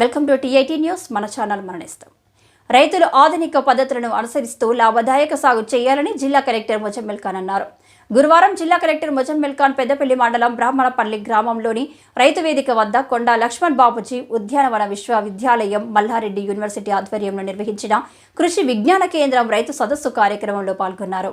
Welcome to TIT news. మన channel మరణిస్తాం. రైతులు ఆధునిక పద్ధతులను అనుసరిస్తూ లాభదాయక సాగు చేయాలని జిల్లా కలెక్టర్ ముజమ్మిల్ ఖాన్ అన్నారు. గురువారం జిల్లా కలెక్టర్ ముజమ్మిల్ ఖాన్ పెద్దపల్లి మండలం బ్రాహ్మణపల్లి గ్రామంలోని రైతు వేదిక వద్ద కొండా లక్ష్మణ్ బాబుజీ ఉద్యానవన విశ్వవిద్యాలయం మల్లారెడ్డి యూనివర్సిటీ ఆధ్వర్యంలో నిర్వహించిన కృషి విజ్ఞాన కేంద్రం రైతు సదస్సు కార్యక్రమంలో పాల్గొన్నారు.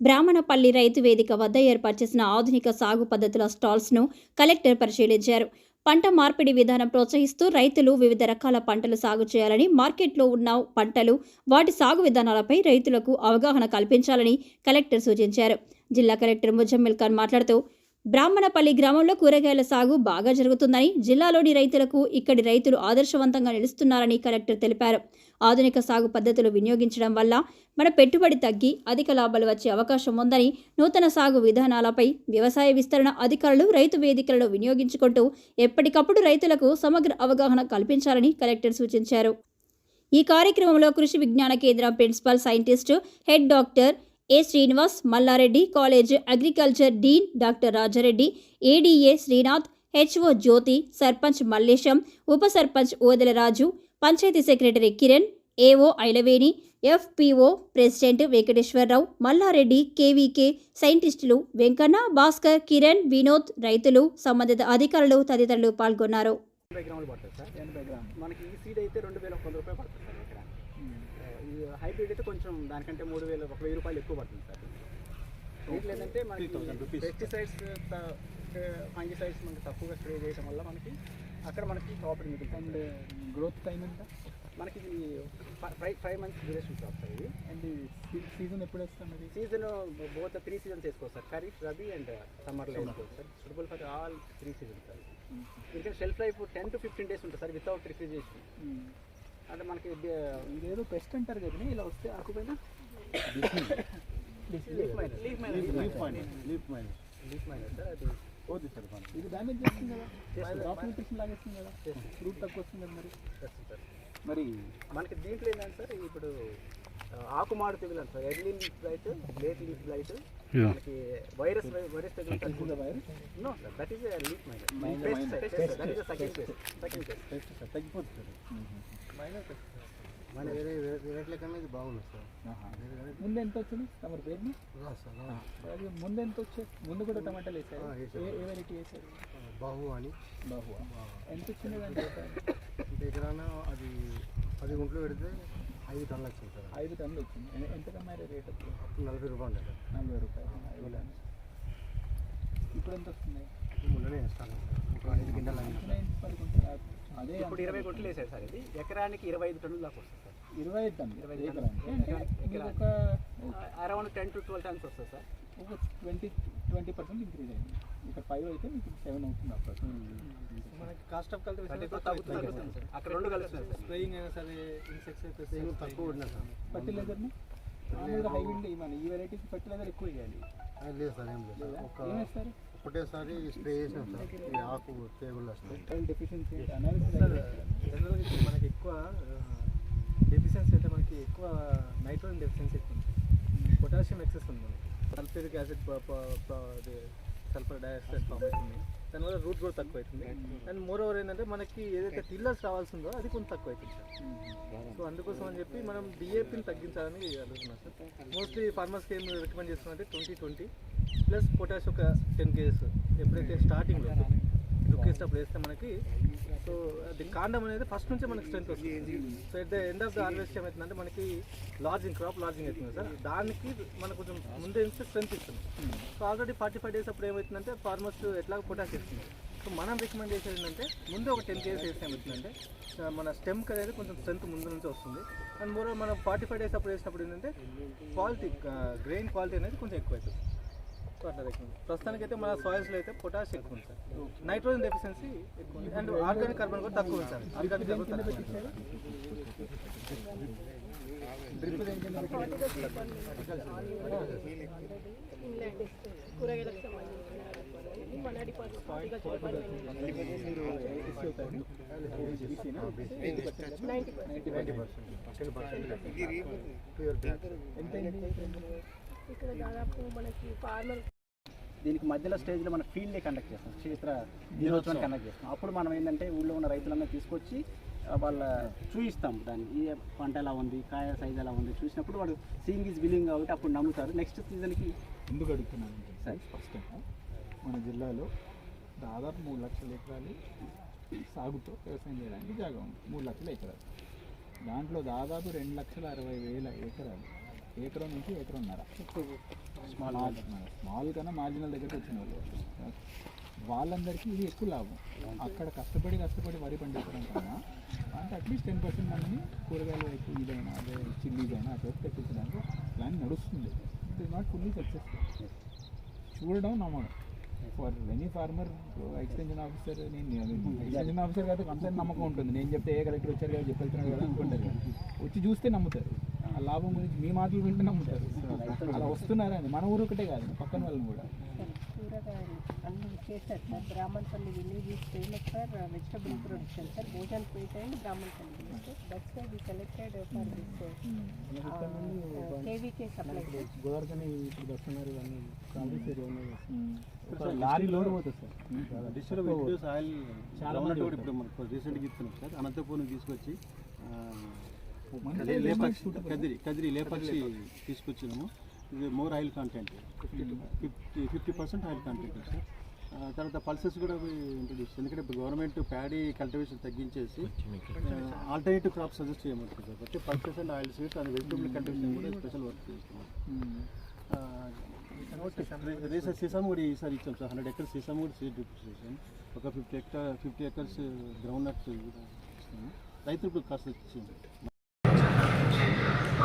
బ్రాహ్మణపల్లి రైతు వేదిక వద్ద ఏర్పాటు చేసిన ఆధునిక సాగు పద్ధతుల స్టాల్స్ను కలెక్టర్ పరిశీలించారు. పంట మార్పిడి విధానం ప్రోత్సహిస్తూ రైతులు వివిధ రకాల పంటలు సాగు చేయాలని మార్కెట్లో ఉన్న పంటలు వాటి సాగు విధానాలపై రైతులకు అవగాహన కల్పించాలని కలెక్టర్ సూచించారు. జిల్లా కలెక్టర్ ముజమ్మిల్ ఖాన్ మాట్లాడుతూ బ్రాహ్మణపల్లి గ్రామంలో కూరగాయల సాగు బాగా జరుగుతుందని జిల్లాలోని రైతులకు ఇక్కడి రైతులు ఆదర్శవంతంగా నిలుస్తున్నారని కలెక్టర్ తెలిపారు. ఆధునిక సాగు పద్ధతులు వినియోగించడం వల్ల మన పెట్టుబడి తగ్గి అధిక లాభాలు వచ్చే అవకాశం ఉందని నూతన సాగు విధానాలపై వ్యవసాయ విస్తరణ అధికారులు రైతు వేదికలను వినియోగించుకుంటూ ఎప్పటికప్పుడు రైతులకు సమగ్ర అవగాహన కల్పించాలని కలెక్టర్ సూచించారు. ఈ కార్యక్రమంలో Krishi Vigyan Kendra principal scientist head doctor A Srinivas Mallareddy college agriculture dean doctor Rajareddy ADA Srinath HO Jyothi sarpanch Mallesham ఉప sarpanch Odelaraju panchayat secretary Kiran AO Ailaveni FPO president Venkateswararao Mallareddy KVK సైంటిస్టులు వెంకన్న భాస్కర్ కిరణ్ వినోద్ రైతులు సంబంధిత అధికారులు తదితరులు పాల్గొన్నారు. మనకి ఈ seed అయితే రెండు వేల వంద రూపాయలు హైబ్రిడ్ అయితే కొంచెం దానికంటే మూడు వేల ఒక వెయ్యి రూపాయలు ఎక్కువ పడుతుంది సార్. ఏంటంటే మనకి 3,000 rupees. పెస్టిసైడ్స్ ఫంగిసైడ్స్ మనకి తక్కువగా స్ప్రే చేయడం వల్ల మనకి అక్కడ మనకి అండ్ మిగులుతుంది. గ్రోత్ టైం ఎంత? మనకి ఇది five five months duration shop sir ఇది. అండ్ సీజన్ ఎప్పుడు వేస్తాం అది సీజన్ బోత్ త్రీ సీజన్స్ వేసుకోవచ్చు సార్. ఖరీఫ్ రబీ అండ్ సమ్మర్లో వేసుకోవచ్చు sir. Suitable for all three seasons sir ఇంకా shelf life ten to fifteen days ఉంటుంది సార్ వితౌట్ రిఫ్రిజరేషన్ అంటే మనకి ఇదేదో పెస్ట్ అంటారు కదా ఇలా వస్తే ఆకుపైన సార్ సార్ ఇది డ్యామేజ్ చేస్తుంది కదా? న్యూట్రిషన్ లాగేస్తుంది కదా. ఫ్రూట్ తక్కువ వస్తుంది కదా మరి సార్ మనకి దీంట్లో ఏంటంటే సార్ ఇప్పుడు ఆ, ఆకుమాడు తెగులు అంటారు. Early leaf blight late leaf blight మనకి వైరస్ వైరస్ తెగులు virus no sir that is leaf second second pest sir తగ్గిపోతుంది సార్ మన వేరే కన్నా ఇది బాగుంది సార్. ముందు ఎంత వచ్చింది? తమరి పేరుని? సార్ అది ముందు ఎంత వచ్చాయి ముందు కూడా టమాటాలు వేసారు. ఏ వెరైటీ వేసారు? బాహు అని. బాహువా? ఎంత వచ్చింది దాని? ఎకరాన అది పది గుంటలు పెడితే ఐదు టన్నులు వచ్చింది సార్. ఐదు టన్నులు వచ్చింది. ఎంత కమ్మారు రేట్ నలభై రూపాయలు నలభై రూపాయలు. ఇప్పుడు ఎంత వస్తుంది? ముందునే వేస్తాను ఒక ఐదు. నైన్ పది గుంటలు. అదే ఇప్పుడు ఇరవై గుంటలు వేసారు సార్ ఇది. ఎకరానికి ఇరవై ఐదు టన్నులు దాకా వస్తుంది సార్. ఇరవై ఐదు టన్నులు. ఇరవై ఐదు. టన్నులు. Around ten to twelve tons వస్తుంది సార్. ఒక ట్వంటీ ట్వంటీ పర్సెంట్ ఇంక్రీజ్ అయింది. ఇక్కడ ఫైవ్ అయితే మీకు సెవెన్ అవుతుంది అప్పుడు మనకి కాస్ట్ ఆఫ్ కల్టివేషన్ అక్కడ రెండు సార్. స్ప్రేయింగ్ అయినా సరే ఇన్సెక్ట్స్ అయితే సేమ్ తక్కువ ఉన్నది సార్. ఫర్టిలైజర్ని హై మన ఈ వెరైటీకి ఫర్టిలైజర్ ఎక్కువ వేయాలి. లేదు సార్ ఏం లేదు లేదా? ఒక ఏం వేస్తారు? ఒకటేసారి స్ప్రే చేసాం సార్. ఈ ఆకు తెగుళ్ళు వస్తాయి జనరల్గా మనకి ఎక్కువ డెఫిషియన్సీ అయితే మనకి ఎక్కువ నైట్రోజన్ డెఫిషియన్సీ ఎక్కువ ఉంది పొటాషియం ఎక్సెస్ ఉంది మనకి sulphuric acid sulphur dioxide form అవుతుంది దానివల్ల రూట్ కూడా తక్కువ అవుతుంది అండ్ మోర్ ఓవర్ ఏంటంటే మనకి ఏదైతే టిల్లర్స్ రావాల్సిందో అది కొంచెం తక్కువ అవుతుంది సార్ సో అందుకోసం అని చెప్పి మనం డిఏపిని తగ్గించాలని అడుగుతున్నాం సార్ మోస్ట్లీ ఫార్మర్స్కి ఏం రికమెండ్ చేస్తున్నాం ట్వంటీ ట్వంటీ ప్లస్ పొటాష్ ఒక టెన్ కేజెస్ ఎప్పుడైతే స్టార్టింగ్లో దుక్కేసినప్పుడు వేస్తే మనకి సో అది కాండం అనేది ఫస్ట్ నుంచే మనకి స్ట్రెంత్ వస్తుంది. So at the end of the harvest ఏమవుతుందంటే మనకి లార్జింగ్ క్రాప్ లార్జింగ్ అవుతుంది సార్. దానికి మనకు కొంచెం ముందే ఇస్తే స్ట్రెంత్ ఇస్తుంది. So already forty five days అప్పుడు ఏమవుతుందంటే ఫార్మర్స్ ఎట్లా పొటాష్ ఇస్తున్నారు సో మనం రికమెండ్ చేసేది ఏంటంటే ముందు ఒక టెన్ కేజెస్ వేస్తే ఏమవుతుందంటే మన స్టెమ్కి అనేది కొంచెం స్ట్రెంత్ ముందు నుంచి వస్తుంది. అండ్ మోర్ మనం ఫార్టీ ఫైవ్ డేస్ అప్పుడు వేసినప్పుడు ఏంటంటే క్వాలిటీ గ్రెయిన్ క్వాలిటీ అనేది కొంచెం ఎక్కువ అవుతుంది recommend. ప్రస్తుతానికైతే మన సాయిల్స్లో అయితే పొటాష్ ఎక్కువ ఉంది సార్. నైట్రోజన్ డెఫిషియన్సీ ఎక్కువ ఉంది. అండ్ ఆర్గానిక్ కార్బన్ కూడా తక్కువ ఉంది సార్. ఆర్గానిక్ కార్బన్ ఎంత? ఇక్కడ దాదాపు మనకి ఫార్మర్ దీనికి మధ్యలో స్టేజ్లో మన ఫీల్డ్ డే కండక్ట్ చేస్తాం క్షేత్ర దినోత్సవం కండక్ట్ చేస్తాం. అప్పుడు మనం ఏంటంటే ఊళ్ళో ఉన్న రైతులందరూ తీసుకొచ్చి వాళ్ళ చూపిస్తాం దాన్ని. ఈ పంట ఎలా ఉంది కాయ సైజ్ ఎలా ఉంది చూసినప్పుడు వాడు సీయింగ్ ఈజ్ బిలింగ్ కాబట్టి అప్పుడు నమ్ముతారు. నెక్స్ట్ సీజన్కి ఎందుకు అడుగుతున్నానంటే సార్ స్పష్టంగా మన జిల్లాలో దాదాపు మూడు లక్షల ఎకరాలు సాగుతో వ్యవసాయం చేయడానికి జాగా ఉంది. మూడు లక్షల ఎకరాలు. దాంట్లో దాదాపు రెండు లక్షల అరవై వేల ఎకరాలు ఎకరం నుంచి ఎకరంన్నర. స్మాల్ స్మాల్ కన్నా మార్జినల్ దగ్గరికి వచ్చిన వాళ్ళు. వాళ్ళందరికీ ఇది ఎక్కువ లాభం. అక్కడ కష్టపడి కష్టపడి వరి పండించడం కన్నా అంటే అట్లీస్ట్ టెన్ పర్సెంట్ మనని కూరగాయల వైపు ఇదైనా అదే చిల్లీస్ అయినా అటు వైపు తెప్పించడానికి ప్లాన్ నడుస్తుంది. It is not fully successful చూడడం నమ్మడం for any farmer extension officer నేను ఎక్స్టెన్షన్ ఆఫీసర్ కాబట్టి కంప్లైంట్ నమ్మకం ఉంటుంది. నేను చెప్తే ఏ కలెక్టర్ వచ్చారు కదా చెప్పేస్తున్నాడు కదా అనుకుంటారు కదా. వచ్చి చూస్తే నమ్ముతారు. ఆ లాభం గురించి మీ మాటలు వింటే నమ్ముతారు అలా వస్తున్నారని మన ఊరు ఒకటే కాదు పక్కన వాళ్ళని కూడా. కూరగాయలు అన్ని చేశారు sir Brahmanapalli village is famous for vegetable production sir Bhojan Peta and Brahmanapalli village that's why we selected for this KVK supply Godavarikhani ఇప్పుడు వస్తున్నారు ఇవన్నీ కాంగ్రెస్ ఏరియా ఉన్నాయి లారీ లోడ్ పోతుంది సార్. డిస్ట్రిక్ట్ వెజిటేబుల్స్ ఆయిల్ చాలా చాలా మంది కూడా ఇప్పుడు మనకు రీసెంట్గా ఇస్తున్నాం సార్. అనంతపురం తీసుకొచ్చి లేపాక్షి కదిరి కదిరి లేపాక్షి తీసుకొచ్చినాము. ఇది more oil content fifty fifty percent oil content sir. తర్వాత పల్సెస్ కూడా ఇంట్రడ్యూస్ ఎందుకంటే ఇప్పుడు గవర్నమెంట్ ప్యాడీ కల్టివేషన్ తగ్గించేసి ఆల్టర్నేటివ్ క్రాప్ సజెస్ట్ చేయమంటుంది సార్. కాబట్టి pulses and oil seeds and vegetable cultivation కూడా స్పెషల్ వర్క్ చేస్తున్నాం. రీసెంట్ సీసమ్ కూడా ఈసారి ఇచ్చాం సార్. హండ్రెడ్ ఎకర్స్ సీసమ్ కూడా సీడ్ చేసాం. ఒక fifty acre fifty acres ground nuts ఇస్తున్నాము రైతులకు కాస్త ఇచ్చింది.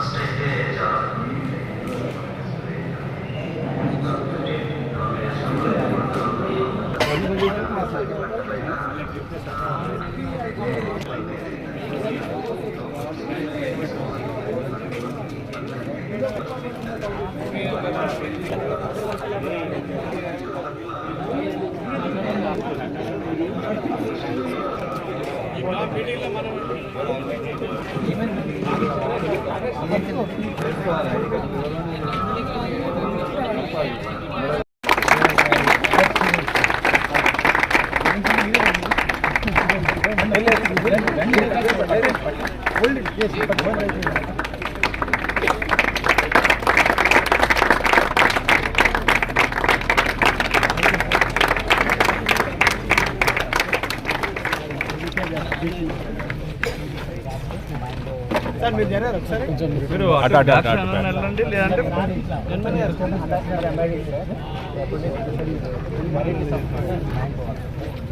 సార్ మీరు జరగారు ఒకసారి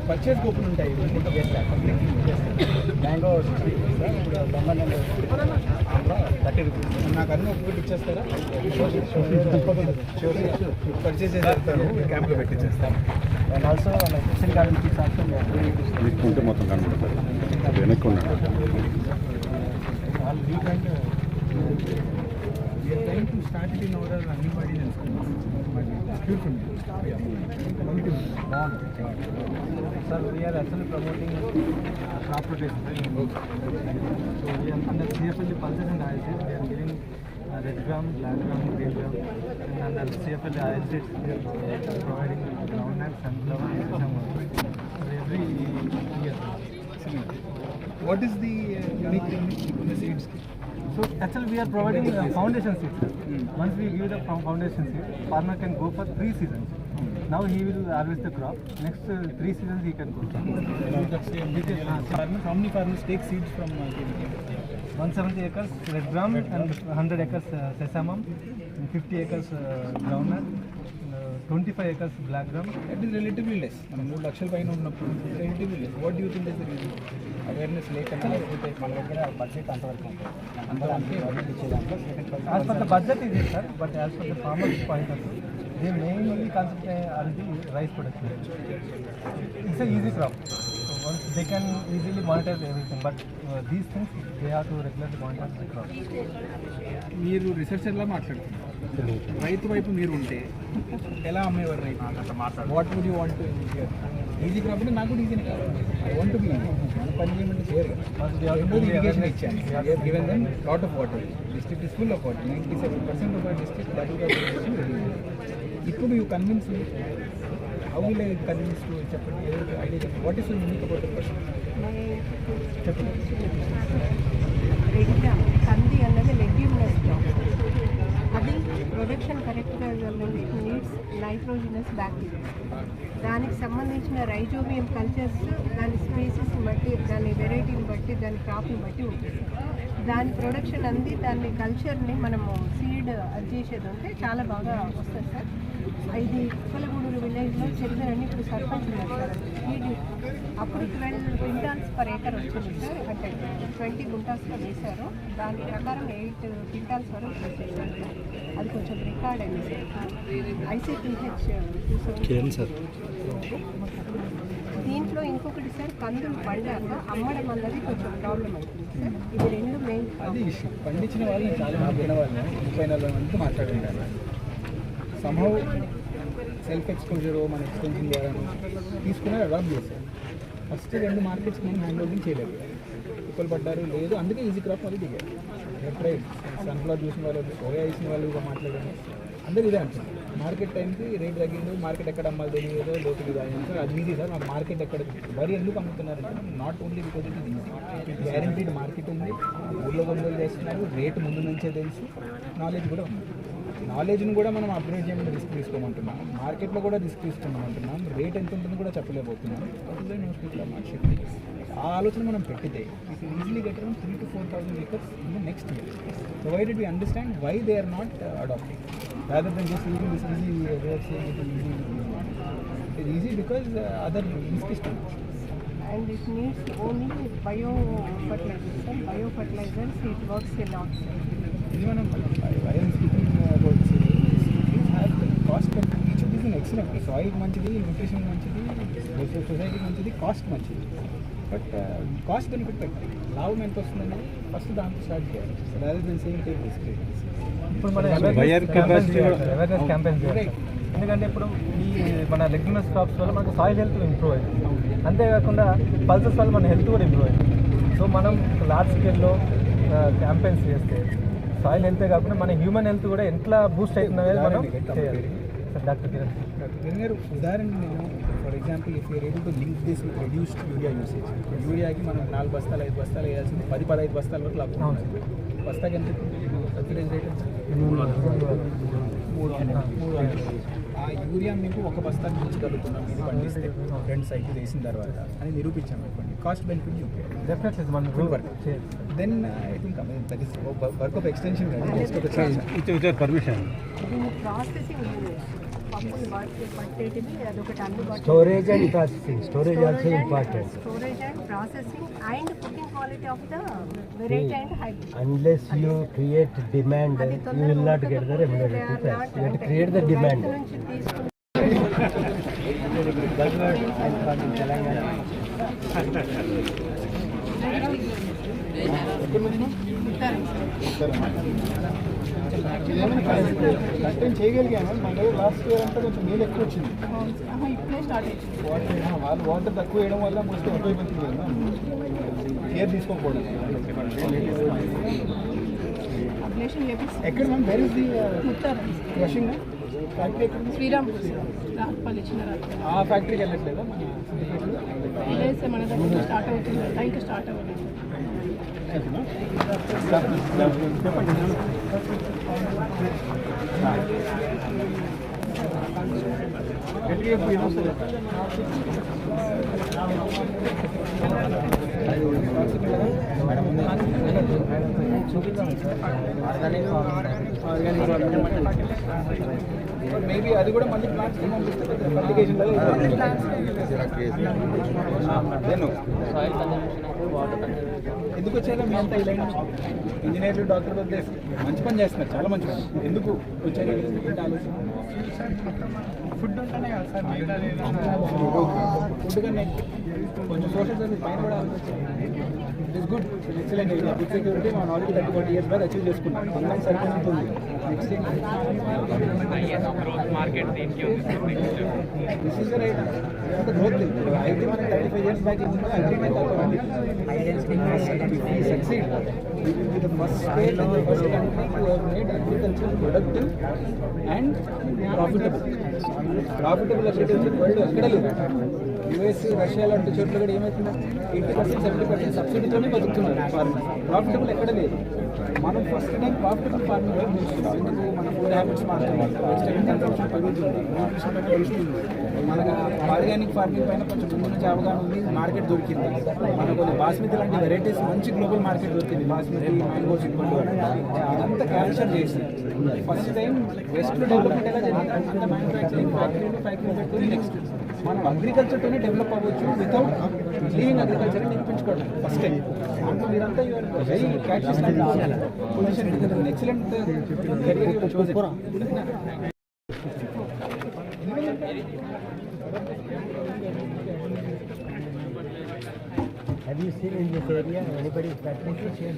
పర్చేస్ కూపన్ ఉంటాయి. మ్యాంగో థర్టీ రూపీస్ నాకు అన్నీ ఒక్కొక్కటి ఇచ్చేస్తారా? పర్చేస్ చేసేస్తాను క్యాంప్లో పెట్టించేస్తాను అండ్ ఆల్సో గార్డెన్ మొత్తం వెనక్కి I'll read and uh, we are trying to start it in our running body and beautiful. Sir, we are actually promoting crop rotation. Okay. So we are under CFL pulses and oil seeds. We are giving uh, red gram, black gram, green gram, and under CFL oil seeds we are providing groundnut, sunflower, and sunflower. So every year. What is the uh, unique thing in the seeds? So actually we are providing uh, foundation seeds. sir. Once we give the fo- foundation seed, farmer can go for three seasons. Now he will harvest the crop. Next uh, three seasons he can go. Farmers, how many farmers take seeds from uh, KVK? 170 acres red gram and 100 acres uh, sesamum, and 50 acres uh, groundnut, uh, 25 acres black gram. That is relatively less. మనం మూడు లక్షల పైన ఉన్నప్పుడు relatively less what you think is the reason awareness లేకుండా లేకపోతే మన దగ్గర budget అంతవరకు ఉంటుంది బడ్జెట్ ఇది sir but as per the farmers point ఇదే మెయిన్ కాన్సెప్ట్ అది rice production it's easy crop they can easily monetize everything but these things they have to regular monetize the crop మీరు రీసెర్చర్లా మాట్లాడుతున్నారు. రైతు వైపు మీరు ఉంటే ఎలా అమ్మేవారు రైతు? What would you want to easy crop అంటే నాకు కూడా ఈజీనే కాదు ఐ వాంట్ బి మన పని చేయమంటే చేయరు రెండోది ఇరిగేషన్ ఇచ్చాను. Given then lot of water district is full of water ninety seven percent of our district that is ఇప్పుడు you convince how will I convince to చెప్పండి. ఏదో ఐడియా చెప్పండి. What is unique about the person చెప్పండి. Regular కంది అన్నది leguminous crop అది production కరెక్ట్గా needs nitrogenous bacteria. దానికి సంబంధించిన రైజోబియం కల్చర్స్ దాని స్పీసీస్ని బట్టి దాని వెరైటీని బట్టి దాని క్రాప్ని బట్టి ఉంటుంది. దాని ప్రొడక్షన్ అంది దాని కల్చర్ని మనము సీడ్ అది చేసేది ఉంటే చాలా బాగా వస్తుంది సార్. ఇది ఉప్పలగూడూరు విలేజ్లో చరిత్రని ఇప్పుడు సర్పంచ్ సీడ్ అప్పుడు ట్వెల్వ్ క్వింటాల్స్ పర్ ఏకర్ వచ్చింది సార్. అంటే ట్వంటీ గుంటాల్స్లో వేశారు. దాని ప్రకారం ఎయిట్ క్వింటాల్స్ వరకు వచ్చేసారు సార్. అది కొంచెం రికార్డ్ అయింది ఐసీపీహెచ్ సార్? దీంట్లో ఇంకొకటి సార్ కందులు పండాక అమ్మడం అన్నది కొంచెం ప్రాబ్లం అవుతుంది సార్. ఇది రెండు మెయిన్ అది ఇష్యూ పండించిన వాళ్ళని చాలా మంది ముప్పై నలభై మందితో మాట్లాడిండాలి సంభవ్ సెల్ఫ్ ఎక్స్పోజర్ మన ఎక్స్టెన్షన్ ద్వారా తీసుకుని అడాప్ట్ చేశారు. ఫస్ట్ రెండు మార్కెట్స్ మనం హ్యాండ్ హోల్డింగ్ చేయలేదు. కుక్కలు పడ్డారు లేదు. అందుకే ఈజీ క్రాప్ మళ్ళీ దిగారు. ఎప్పుడై సన్ఫ్లవర్ చూసిన వాళ్ళు సోయా వేసిన వాళ్ళు కూడా మాట్లాడారు. అందరూ ఇదే అంటున్నారు. మార్కెట్ టైంకి రేట్ తగ్గింది మార్కెట్ ఎక్కడ అమ్మాలి తెలియదు. లోపలికి సార్ అది మీది సార్. మాకు మార్కెట్ ఎక్కడ వరి ఎందుకు అమ్ముతున్నారంటే not only because it easy guaranteed market ఉంది. ఊళ్ళో కొనుగోలు చేస్తున్నారు. రేటు ముందు నుంచే తెలుసు. నాలెడ్జ్ కూడా ఉంది. నాలెడ్జ్ని కూడా మనం అప్గ్రేడ్ చేయడం రిస్క్ తీసుకోమంటున్నాం. మార్కెట్లో కూడా రిస్క్ తీసుకోమంటున్నాం. రేట్ ఎంత ఉంటుందో కూడా చెప్పలేకపోతున్నాం. మార్కెట్ ఆ ఆలోచన మనం పెట్టితే easily get three to four thousand acres in the next year provided we understand why they are not adapting rather than just using this easy way of saying it easy it is because other risk ఇష్టం and it needs only bio fertilizers. Sir. Bio fertilizers, it works a lot. Sir. ఇది మనం I'm speaking about cost each of in excellent soil మంచిది nutrition మంచిది society మంచిది cost మంచిది. But cost benefit పెట్టాలి. లాభం ఎంత వస్తుందనేది ఫస్ట్ దాంట్లో స్టార్ట్ చేయాలి. Rather than same take risk ఇప్పుడు మన అవేర్నెస్ ఎందుకంటే ఇప్పుడు ఈ మన లెగ్యుమినస్ క్రాప్స్ వల్ల మనకు సాయిల్ హెల్త్ ఇంప్రూవ్ అయింది. అంతేకాకుండా పల్సెస్ వల్ల మన హెల్త్ కూడా ఇంప్రూవ్ అయింది. సో మనం లార్జ్ స్కేల్లో క్యాంపెయిన్స్ చేస్తే సాయిల్ హెల్తే కాకుండా మన హ్యూమన్ హెల్త్ కూడా ఎట్లా బూస్ట్ అవుతుంది అనేది మనం చేయాలి. డాక్టర్ కిరణ్ కిరణ్ గారు ఉదాహరణ నేను for example if you're able to link this with reduced urea usage యూరియాకి మనం నాలుగు బస్తాలు ఐదు బస్తాలు వేయాల్సింది పది పదహైదు బస్తాల వరకు లాభం అవును. బస్తాకి ఎంత సబ్సిడైజ్ రేట్? మూడు వందలు. మూడు వందలు. ఆ యూరియా మీకు ఒక బస్తా పెంచగలుగుతున్నాం ఇది పండిస్తే రెండు సైకిల్ వేసిన తర్వాత అని నిరూపించాం అనుకోండి కాస్ట్ బెనిఫిట్ చూపించారు డెఫినెట్లీ మనం Full work. చేయాలి then I think that is work of extension కాదు జస్ట్ ఒక ఛాన్స్ పర్మిషన్ దీన్ని ప్రాసెసింగ్ యూనిట్ పప్పులు పట్టే పట్టేటివి అదొకటి అందుబాటు Storage and processing. Storage also important. Storage and processing and cooking quality of the variety and hybrid Unless you create demand, you will not get the remunerative price. You have to create the demand. నుంచి తీసుకుని content చేయగలిగాను మన దగ్గర last year అంతా కొంచెం నీళ్ళు ఎక్కువ వచ్చింది వాటర్ వాళ్ళు వాటర్ తక్కువ వేయడం వల్ల మోస్ట్లీ ఎక్కువైపోతుంది కదా కేర్ తీసుకోకపోవడం ఎక్కడ ma'am where is the crushing factory ఎక్కడ ఉంది? శ్రీరామ్ రాత్పల్లి చిన్న రాత్పల్లి ఆ ఫ్యాక్టరీకి వెళ్ళట్లేదా మన సిద్దిపేటలో? విలేజ్ మన దగ్గర స్టార్ట్ అవుతుంది కదా ఇంకా స్టార్ట్ అవ్వలేదు గట్టిగా చెప్పు, ఏమొస్తుంది? మేబీ అది కూడా మళ్ళీ ప్లాంట్స్ అప్లికేషన్ ఎందుకు వచ్చారో? మీ అంతా ఇలా ఇంజనీర్లు డాక్టర్లు వదిలేసి మంచి పని చేస్తున్నారు. చాలా మంచి పని. ఎందుకు వచ్చారు? ఫుడ్ ఉంటేనే కదా సార్ ఫుడ్ కన్నా కొంచెం సోషల్ సర్వీస్ పైన కూడా it is good excellent food security మనం already thirty forty years back achieve చేసుకున్నాం. అందరం సరిపోతుంది Next this is right growth IT మనం thirty five years back agreement succeed we will be the first state and the first country to have made agriculture productive and profitable. Profitable agriculture world ఎక్కడ లేదు US Russia లాంటి చోట్ల కూడా ఏమవుతుంది eighty percent seventy percent సబ్సిడీతోనే బతుకుతున్నారు farmer profitable ఎక్కడ లేదు. మనం ఫస్ట్ టైం ప్రాఫిటబుల్ ఫార్మింగ్ వైపు ఎందుకు? మన ఫుడ్ హ్యాబిట్స్ మారుతున్నాయి వెజిటబుల్ కన్సంప్షన్ పెరుగుతుంది. న్యూట్రిషన్ పెరుగుతుంది. మనకు ఆర్గానిక్ ఫార్మింగ్ పైన కొంచెం ముందు నుంచి అవగాహన ఉంది. మార్కెట్ దొరికింది. మనకు కొన్ని బాస్మతి లాంటి వెరైటీస్ మంచి గ్లోబల్ మార్కెట్ దొరికింది. బాస్మతి మ్యాంగో చిక్కుడు అదంతా క్యాన్సర్ చేసి ఫస్ట్ టైం వెస్ట్ డెవలప్మెంట్ ఎలా జరిగింది అంత మ్యానుఫ్యాక్చరింగ్ ఫ్యాక్టరీ ఫ్యాక్టరీ పెట్టుకుని నెక్స్ట్ మనం అగ్రికల్చర్తోనే డెవలప్ అవ్వచ్చు వితౌట్ లీవింగ్ అగ్రికల్చర్ నిరూపించుకోవడం. ఫస్ట్ టైం అంటే మీరంతా your very catches position excellent career చూసి Have you seen in this area anybody practicing?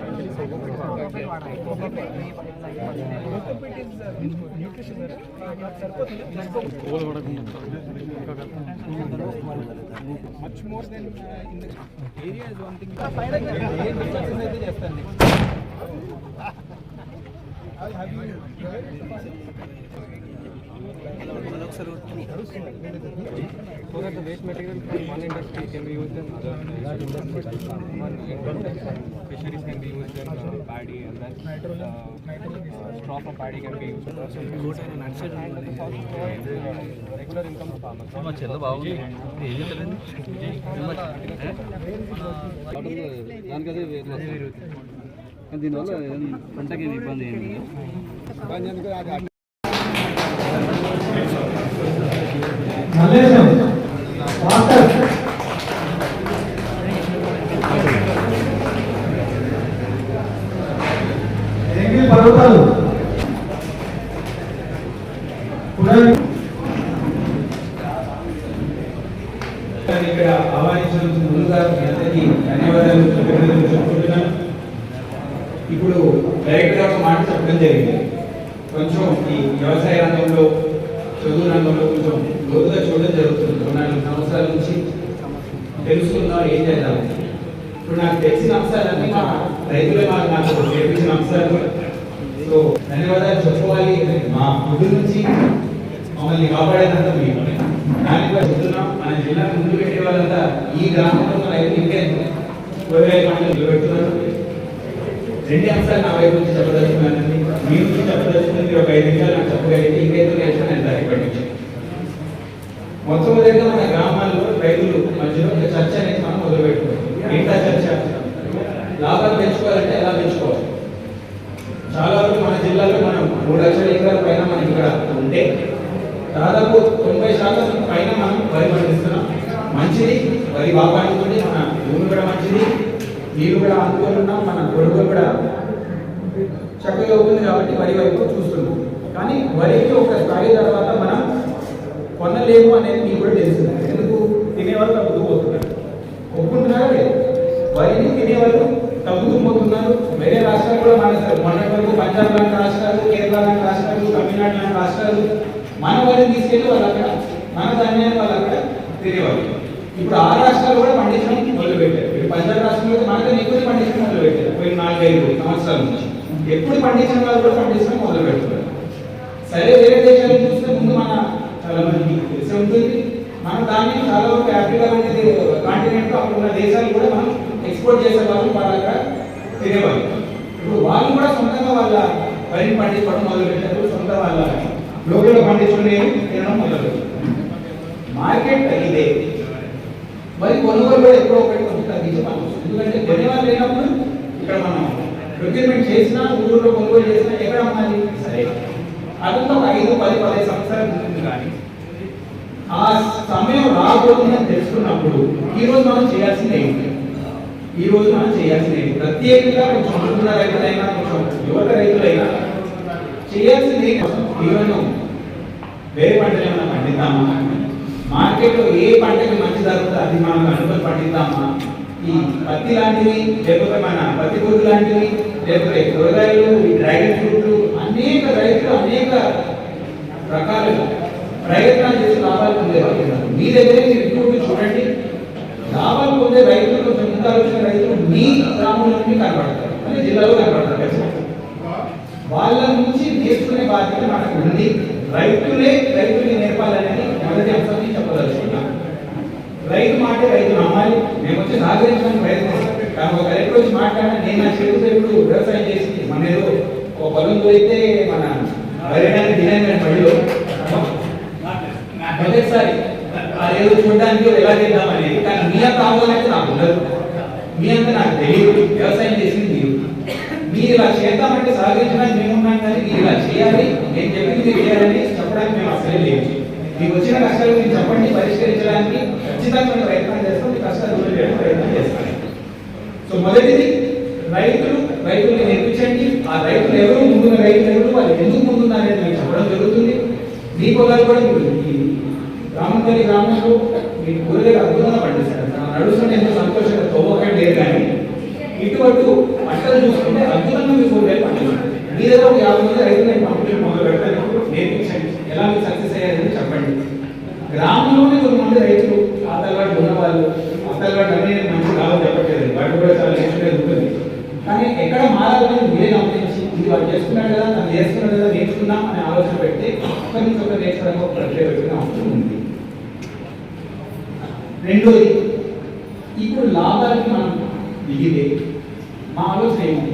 Much more than in area is one thing a differences అయితే చేస్తాను next fisheries can be used in uh, paddy and then uh, uh, straw from paddy can be used. So if you go to a nursery, it also provides uh, regular income to farmers. దానికదే దీనివల్ల పంటకి ఇబ్బంది ఏమి Valeu! తెలుసుకుందాం ఇప్పుడు నాకు తెలిసిన అంశాలన్నీ మా రైతులే మాకు నాకు నేర్పించిన అంశాలు సో ధన్యవాదాలు చెప్పుకోవాలి. మా ముందు నుంచి మమ్మల్ని కాపాడేదంత మీరు దానికి చెప్తున్నాం. మన జిల్లా ముందు పెట్టే వాళ్ళంతా ఈ గ్రామంలో రైతులు ఇంకే కూరగాయల పంటలు నిలబెడుతున్నారు. రెండు అంశాలు నా వైపు నుంచి చెప్పదలుచుకున్నానండి. మీ నుంచి చెప్పదలుచుకుని మీరు ఒక ఐదు నిమిషాలు నాకు చెప్పగలిగితే ఇంకైతే నేర్చుకుని దాన్ని ఇప్పటి నుంచి మొట్టమొదటిగా మన గ్రామాల్లో రైతులు మధ్యలో ఒక చర్చ అనేది మనం మొదలు ఏంటా చర్చ? లాభాలు పెంచుకోవాలంటే ఎలా పెంచుకోవాలి చాలా వరకు మన జిల్లాలో మనం మూడు లక్షల ఎకరాల పైన మనం ఇక్కడ ఉంటే దాదాపు తొంభై శాతం పైన మనం వరి పండిస్తున్నాం. మంచిది. వరి బాగా పండుతుంది మన భూమి కూడా మంచిది. నీరు కూడా అనుకుంటున్నాం మన కొడుకులు కూడా చక్కగా అవుతుంది కాబట్టి వరి వైపు చూస్తున్నాం. కానీ వరికి ఒక స్థాయి తర్వాత మనం కొనలేము అనేది మీకు కూడా తెలుస్తుంది ఎందుకు? తినేవాళ్ళు తగ్గుతూ పోతున్నారు లేదు వరిని తినేవాళ్ళు తగ్గుతూ పోతున్నారు. వేరే రాష్ట్రాలు కూడా మానేస్తారు. మొన్నటి వరకు పంజాబ్ లాంటి రాష్ట్రాలు కేరళ లాంటి రాష్ట్రాలు తమిళనాడు లాంటి రాష్ట్రాలు మన వరిని తీసుకెళ్ళి వాళ్ళు అక్కడ మన ధాన్యాన్ని వాళ్ళు అక్కడ తినేవాళ్ళు. ఇప్పుడు ఆ రాష్ట్రాలు కూడా పండించడం మొదలుపెట్టారు. పంజాబ్ రాష్ట్రంలో మనకు ఎక్కువ పండించడం మొదలుపెట్టారు. పోయిన నాలుగైదు సంవత్సరాల నుంచి. ఎప్పుడు పండించిన వాళ్ళు కూడా పండించడం మొదలు పెడుతున్నారు సరే వేరే దేశాలు చూస్తే ముందు మన చాలా మంది తెలిసి ఉంటుంది? మనం దాన్ని చాలా వరకు ఆఫ్రికా లాంటి కాంటినెంట్ అక్కడ ఉన్న దేశాలు కూడా మనం ఎక్స్పోర్ట్ చేసే వాళ్ళు వాళ్ళ అక్కడ తినేవాళ్ళు. ఇప్పుడు వాళ్ళు కూడా సొంతంగా వాళ్ళ వరిని పండించుకోవడం మొదలు పెట్టారు సొంత వాళ్ళ లోకల్ పండించుకునే తినడం మొదలు మార్కెట్ తగ్గితే మరి కొనుగోలు కూడా ఎప్పుడో ఒకటి కొంచెం తగ్గించే ఎందుకంటే కొనేవాళ్ళు లేనప్పుడు ఇక్కడ మనం ప్రొక్యూర్మెంట్ చేసినా ఊళ్ళో కొనుగోలు చేసినా ఎక్కడ అమ్మాలి? సరే. అదంతా ఒక ఐదు పది పదిహేను సంవత్సరాలు ఉంటుంది కానీ ఆ సమయం రాబోతుందని తెలుసుకున్నప్పుడు ఈ రోజు మనం చేయాల్సింది ఏంటి? ఈ రోజు మనం చేయాల్సింది ఏంటి? ప్రత్యేకంగా కొంచెం అనుకున్న రైతులైనా కొంచెం యువత రైతులైనా చేయాల్సింది ఈరోజు వేరే పంటలు ఏమైనా పండిద్దామా? మార్కెట్లో ఏ పంటకి మంచి ధర అది మనం అనుకుని పండిద్దామా? ఈ పత్తి లాంటివి లేకపోతే మన పత్తి గుడ్డు లాంటివి లేకపోతే కూరగాయలు ఈ డ్రాగన్ ఫ్రూట్లు అనేక రైతులు అనేక రకాలుగా ప్రయత్నాలు చేసి లాభాలు పొందే మీ దగ్గరే మీరు ఇంకొకటి చూడండి. లాభాలు పొందే రైతులు కొంచెం ముందు రైతులు మీ గ్రామంలోనే కనబడతారు. అంటే జిల్లాలో కనబడతారు వాళ్ళ నుంచి నేర్చుకునే బాధ్యత మనకు ఉంది. రైతులే రైతుని నేర్పాలనేది మొదటి అంశాన్ని నేను చెప్పదలుచుకున్నాను రైతు మాటే రైతు నమ్మాలి. మేము వచ్చి సహకరించడానికి ప్రయత్నిస్తాం. కానీ ఒక రైతు వచ్చి మాట్లాడినా నేను నా చేతితో ఇప్పుడు వ్యవసాయం చేసి మన ఏదో ఒక పొలం అయితే మన వరేడానికి దినాన్ని పడిలో మొదటిసారి ఏదో చూడడానికి ఎలా చేద్దాం అనేది కానీ మీ అంత ఆలోచన అయితే నాకు ఉండదు. మీ అంత నాకు తెలియదు. వ్యవసాయం చేసింది మీరు. మీరు ఇలా చేద్దామంటే సహకరించడానికి మేము ఉన్నాం కానీ మీరు ఇలా చేయాలి నేను చెప్పింది మీరు చేయాలని చెప్పడానికి మేము అసలే లేదు మీకు వచ్చిన కష్టాలు మీరు చెప్పండి పరిష్కరించడానికి ఖచ్చితంగా ప్రయత్నం చేస్తాం మీ కష్టాలు దూరం చేయడానికి ప్రయత్నం చేస్తాం. సో మొదటిది రైతులు రైతుల్ని నేర్పించండి. ఆ రైతులు ఎవరు ముందున్న రైతులు ఎవరు వాళ్ళు ఎందుకు ముందున్నారు అనేది మీకు చెప్పడం జరుగుతుంది. మీ పొలాలు కూడా మీరు ఈ గ్రామంలో మీ గురుదేవి అద్భుతంగా పండిస్తారు. నడుస్తుంటే ఎంతో సంతోషంగా తవ్వకండి లేదు కానీ ఇటువంటి పంటలు చూసుకుంటే అద్భుతంగా మీ కూరగాయలు పండిస్తారు. మీ దగ్గర ఒక యాభై మంది రైతులను పంపిణీ మొదలు పెడతాను. నేర్పించండి. ఎలా మీరు సక్సెస్ అయ్యారని చెప్పండి. గ్రామంలోనే కొంతమంది రైతులు ఆ ఆతలవాడు ఉన్న వాళ్ళు ఆతలవాడు అనేది మంచి కావాలి చెప్పట్లేదు. వాటి కూడా చాలా నేర్చుకునేది ఉంటుంది. కానీ ఎక్కడ మారాలని మీరే గమనించి ఇది వాడు చేస్తున్నాడు కదా తను చేస్తున్నాడు కదా నేర్చుకుందాం అనే ఆలోచన పెడితే ఒకరి నుంచి ఒకరు నేర్చుకోవడానికి ఒక ప్రక్రియ పెట్టిన అవసరం ఉంది. రెండోది ఇప్పుడు లాభాలకి మనం దిగితే మా ఆలోచన ఏంటి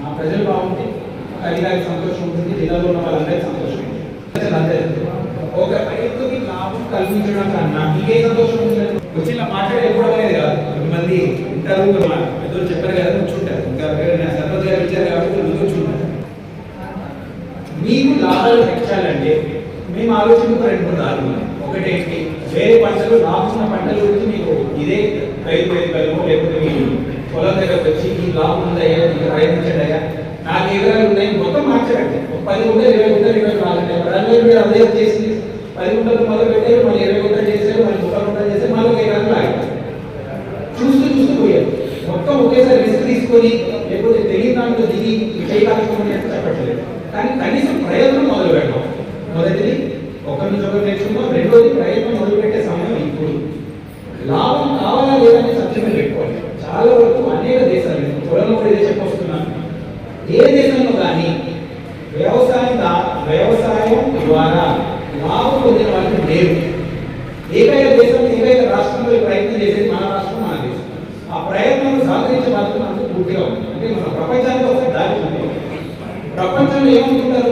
మా ప్రజలు బాగుంటే ఒక అధికారికి సంతోషం ఉంటుంది జిల్లాలో ఉన్న వాళ్ళందరికీ సంతోషం ఉంటుంది. ఒక రైతుకి లాభం కల్పించడం కన్నా మీకే సంతోషం ఉంటుంది. వచ్చి ఇలా మాట్లాడే ఎప్పుడు అనేది కాదు. కొంతమంది ఉంటారు పెద్దలు చెప్పారు కదా కూర్చుంటారు. ఇంకా సర్పంచ్ గారు ఇచ్చారు కాబట్టి కూర్చుంటారు. మీకు లాభాలు పెంచాలంటే మేము ఆలోచనకు రెండు మూడు దారులు ఒకటేంటి? వేరే పంటలు లాభం పంటల గురించి మీకు ఇదే రైతు వేదికలు లేకపోతే మీ పొలం దగ్గర వచ్చి ఈ లాభం ఉందయ్యా మీకు ప్రయత్నించడయ్యా నాకు ఎకరాలు ఉన్నాయి మొత్తం మార్చారండి. పది ఉంటే ఇరవై గుంటలు ఇరవై నాలుగు రంగు మీరు అదే చేసి పది గుంటలు మొదలు పెట్టారు మళ్ళీ ఇరవై గుంటలు చేశారు మళ్ళీ ముప్పై గుంటలు చేశారు మళ్ళీ ఒక ఎకరాలు లాగారు చూస్తూ చూస్తూ పోయారు. మొత్తం ఒకేసారి రిస్క్ తీసుకొని లేకపోతే తెలియని దాంట్లో దిగి చేయి కాకపోతే చెప్పట్లేదు కానీ కనీసం ప్రయత్నం మొదలు పెట్టాం మొదటిది ఒకరి నుంచి ఒకరు నేర్చుకుందాం రెండోది ప్రయత్నం మొదలు పెట్టే సమయం ఇప్పుడు లాభం కావాలా లేదని సత్యమే పెట్టుకోవాలి చాలా వరకు అనేక దేశాలు నేను పొలంలో కూడా ఇదే చెప్పొస్తున్నాను ఏ దేశంలో కానీ వ్యవసాయం దా- వ్యవసాయం ద్వారా లాభం పొందిన వాళ్ళకి లేరు ఏకైక దేశం ఏకైక రాష్ట్రంలో ఈ ప్రయత్నం చేసేది మన రాష్ట్రం మన దేశం ఆ ప్రయత్నం సహకరించే బాధ్యత మనకు పూర్తిగా ఉంది అంటే మన ప్రపంచానికి ఒకసారి దారి ఉంది ప్రపంచంలో ఏమనుకుంటారు వేరే దేశాలు